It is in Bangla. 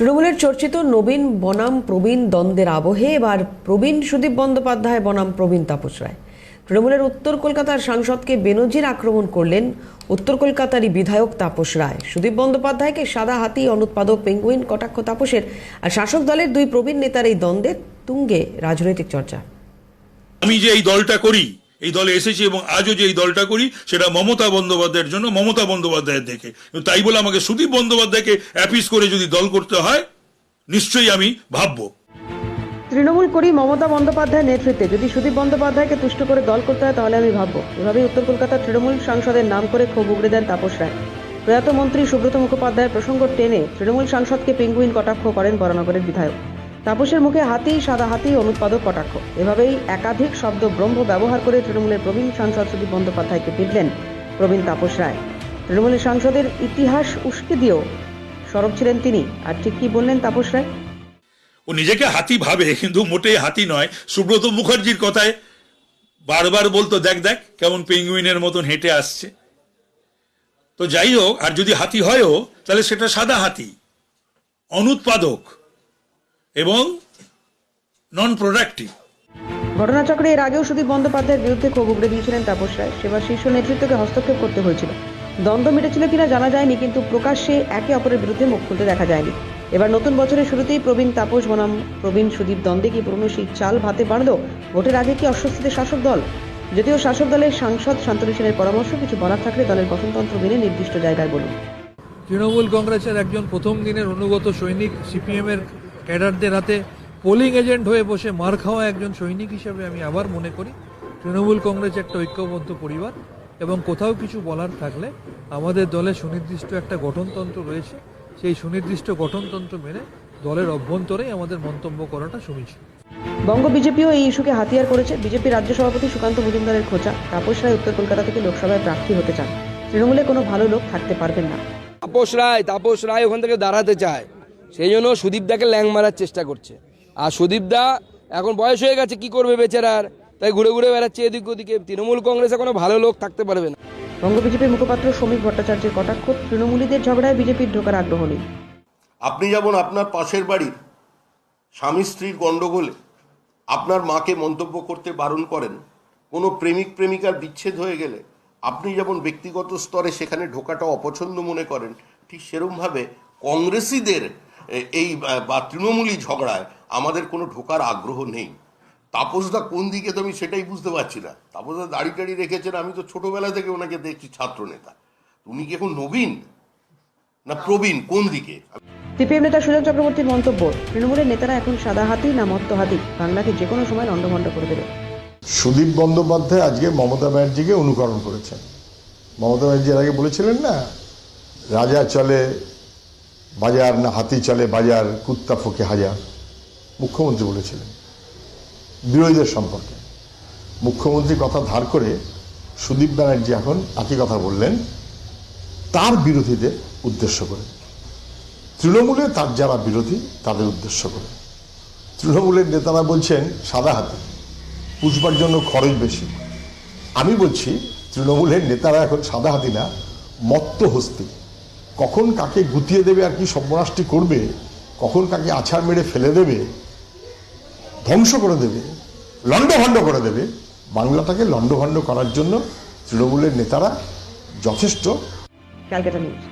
তৃণমূলের চর্চিত নবীন বনাম প্রবীণ দ্বন্দ্বের আবহে এবার প্রবীণ সুদীপ বন্দ্যোপাধ্যায়, বনাম প্রবীণ তাপস রায়। তৃণমূলের উত্তর কলকাতার সাংসদকে বেনজির আক্রমণ করলেন উত্তর কলকাতারই বিধায়ক তাপস রায়। সুদীপ বন্দ্যোপাধ্যায়কে সাদা হাতি, অনুৎপাদক পেঙ্গুইন, কটাক্ষ তাপসের আর শাসক দলের দুই প্রবীণ নেতার এই দ্বন্দ্বের তুঙ্গে রাজনৈতিক চর্চা। আমি যে এই দলটা করি এই দলে এসেছি এবং আজও যে এই দলটা করি, সেটা মমতা বন্দ্যোপাধ্যায়ের জন্য মমতা বন্দ্যোপাধ্যায়ের দেখে। তাই বলে আমাকে সুদীপ বন্দ্যোপাধ্যায়কে অ্যাপিস করে যদি দল করতে হয়, নিশ্চয়ই আমি ভাববো। তৃণমূল করি মমতা বন্দ্যোপাধ্যায়ের নেতৃত্বে। যদি সুদীপ বন্দ্যোপাধ্যায়কে তুষ্ট করে দল করতে হয়, তাহলে আমি ভাববো। এভাবেই উত্তর কলকাতার তৃণমূল সাংসদের নাম করে ক্ষোভ উগড়ে দেন তাপস রায়। প্রয়াত মন্ত্রী সুব্রত মুখোপাধ্যায়ের প্রসঙ্গ টেনে তৃণমূল সাংসদকে পেঙ্গুইন কটাক্ষ করেন বরানগরের বিধায়ক। তাপসের মুখে হাতি, সাদা হাতি অনুৎপাদক কটাক্ষ। এভাবেই একাধিক শব্দ ব্রহ্ম ব্যবহার করে তৃণমূলের প্রবীণ সাংসদ সুদীপ বন্দ্যোপাধ্যায়কে পিটলেন প্রবীণ তাপস রায়। তৃণমূলের সাংসদের ইতিহাস উস্কে দিয়েও সরব ছিলেন তিনি। আর ঠিক কি বললেন তাপস রায়? ও নিজেকে হাতি ভাবে, কিন্তু মোটেই হাতি নয়। সুব্রত মুখার্জির কথায় বারবার বলতো, দেখ দেখ, কেমন পেঙ্গুইনের মতন হেঁটে আসছে। তো যাই হোক, আর যদি হাতি হয়ও, তাহলে সেটা সাদা হাতি, অনুৎপাদক। এবং নন প্রোডাক্টিভ ঘটনাচক্রে এর আগেও সুদীপ বন্দ্যোপাধ্যায়ের বিরুদ্ধে ক্ষোভ উগড়ে দিয়েছিলেন তাপস রায়। সেবার শীর্ষ নেতৃত্বকে হস্তক্ষেপ করতে হয়েছিল। দ্বন্দ্ব মিটেছিল কিনা জানা যায়নি কিন্তু প্রকাশ্যে একে অপরের বিরুদ্ধে মুখ খুলতে দেখা যায়নি। এবার নতুন বছরের শুরুতেই প্রবীণ তাপস বনাম প্রবীণ সুদীপ দ্বন্দ্বে কি পুরনো সেই চাল ভাতে বাড়ল ভোটের আগে কি অস্বস্তিতে শাসক দল? যদিও শাসক দলের সাংসদ শান্তনু সেনের পরামর্শ কিছু বলার থাকলে দলের গঠনতন্ত্র মেনে নির্দিষ্ট জায়গায় বলুন। তৃণমূল কংগ্রেসের একজন প্রথম দিনের অনুগত সৈনিক সিপিএমের ক্যাডারদের হাতে পোলিং এজেন্ট হয়ে বসে মার খাওয়া একজন সৈনিক হিসেবে আমি আবার মনে করি। তৃণমূল কংগ্রেস একটা ঐক্যবদ্ধ পরিবার এবং কোথাও কিছু বলার থাকলে আমাদের দলে সুনির্দিষ্ট একটা গঠনতন্ত্র রয়েছে। সেই সুনির্দিষ্ট গঠনতন্ত্র মেনে দলের অভ্যন্তরেই আমাদের মন্তব্য করাটা সমীচীন বঙ্গ বিজেপিও এই ইস্যুকে হাতিয়ার করেছে। বিজেপি রাজ্য সভাপতি সুকান্ত মজুমদারের খোঁচা। তাপস রায় উত্তর কলকাতা থেকে লোকসভায় প্রার্থী হতে চান। তৃণমূলে কোনো ভালো লোক থাকতে পারবেন না। তাপস রায় তাপস রায় ওখান থেকে দাঁড়াতে চায়। সেই জন্য সুদীপদাকে ল্যাং মারার চেষ্টা করছে। আর সুদীপদা এখন বয়স হয়ে গেছে কি করবে বেচারার? তাই ঘুরে ঘুরে বেড়াচ্ছে এদিক ওদিকে। তৃণমূল কংগ্রেসে কোনো ভালো লোক থাকতে পারবে না। বঙ্গ বিজেপির মুখপাত্র শ্রমিক ভট্টাচার্যের কটাক্ষ তৃণমূলীদের ঝগড়ায় বিজেপির ঢোকার আগ্রহ নেই। আপনি যেমন আপনার পাশের বাড়ির স্বামী স্ত্রীর গণ্ডগোলে আপনার মাকে মন্তব্য করতে বারণ করেন কোনো প্রেমিক প্রেমিকার বিচ্ছেদ হয়ে গেলে আপনি যেমন ব্যক্তিগত স্তরে সেখানে ঢোকাটা অপছন্দ মনে করেন ঠিক সেরমভাবে কংগ্রেসিদের এই বা তৃণমূলী ঝগড়ায় আমাদের কোনো ঢোকার আগ্রহ নেই। তাপসদা কোন দিকে তো আমি সেটাই বুঝতে পারছি না। তাপসদা দাড়ি টাড়ি রেখেছেন আমি তো ছোটবেলা থেকে ওনাকে দেখছি ছাত্র নেতা উনি কি এখন নবীন? না প্রবীণ? কোন দিকে? সিপিএম নেতা সুজন চক্রবর্তীর মন্তব্য তৃণমূলের নেতারা এখন সাদা হাতি না মত্ত হাতি? বাংলাকে যে কোনো সময় লণ্ডভণ্ড করে দেবে। সুদীপ বন্দ্যোপাধ্যায় আজকে মমতা ব্যানার্জিকে অনুকরণ করেছেন। মমতা ব্যানার্জি এর আগে বলেছিলেন না রাজা চলে বাজার না হাতি চলে, বাজার, কুত্তা ফোকে হাজার। মুখ্যমন্ত্রী বলেছিলেন, বিরোধীদের সম্পর্কে। মুখ্যমন্ত্রী কথা ধার করে সুদীপ ব্যানার্জি এখন একই কথা বললেন, তার বিরোধীদের উদ্দেশ্য করে। তৃণমূলে তার যারা বিরোধী, তাদের উদ্দেশ্য করে। তৃণমূলের নেতারা বলছেন, সাদা হাতি, পুষবার জন্য খরচ বেশি। আমি বলছি, তৃণমূলের নেতারা এখন সাদা হাতি না মত্ত হস্তি কখন কাকে গুতিয়ে দেবে আর কি সর্বনাশটি করবে, কখন কাকে আছাড় মেরে ফেলে দেবে, ধ্বংস করে দেবে, লণ্ডভণ্ড করে দেবে, বাংলাটাকে লণ্ডভণ্ড করার জন্য তৃণমূলের নেতারা যথেষ্ট। ক্যালকাটা নিউজ।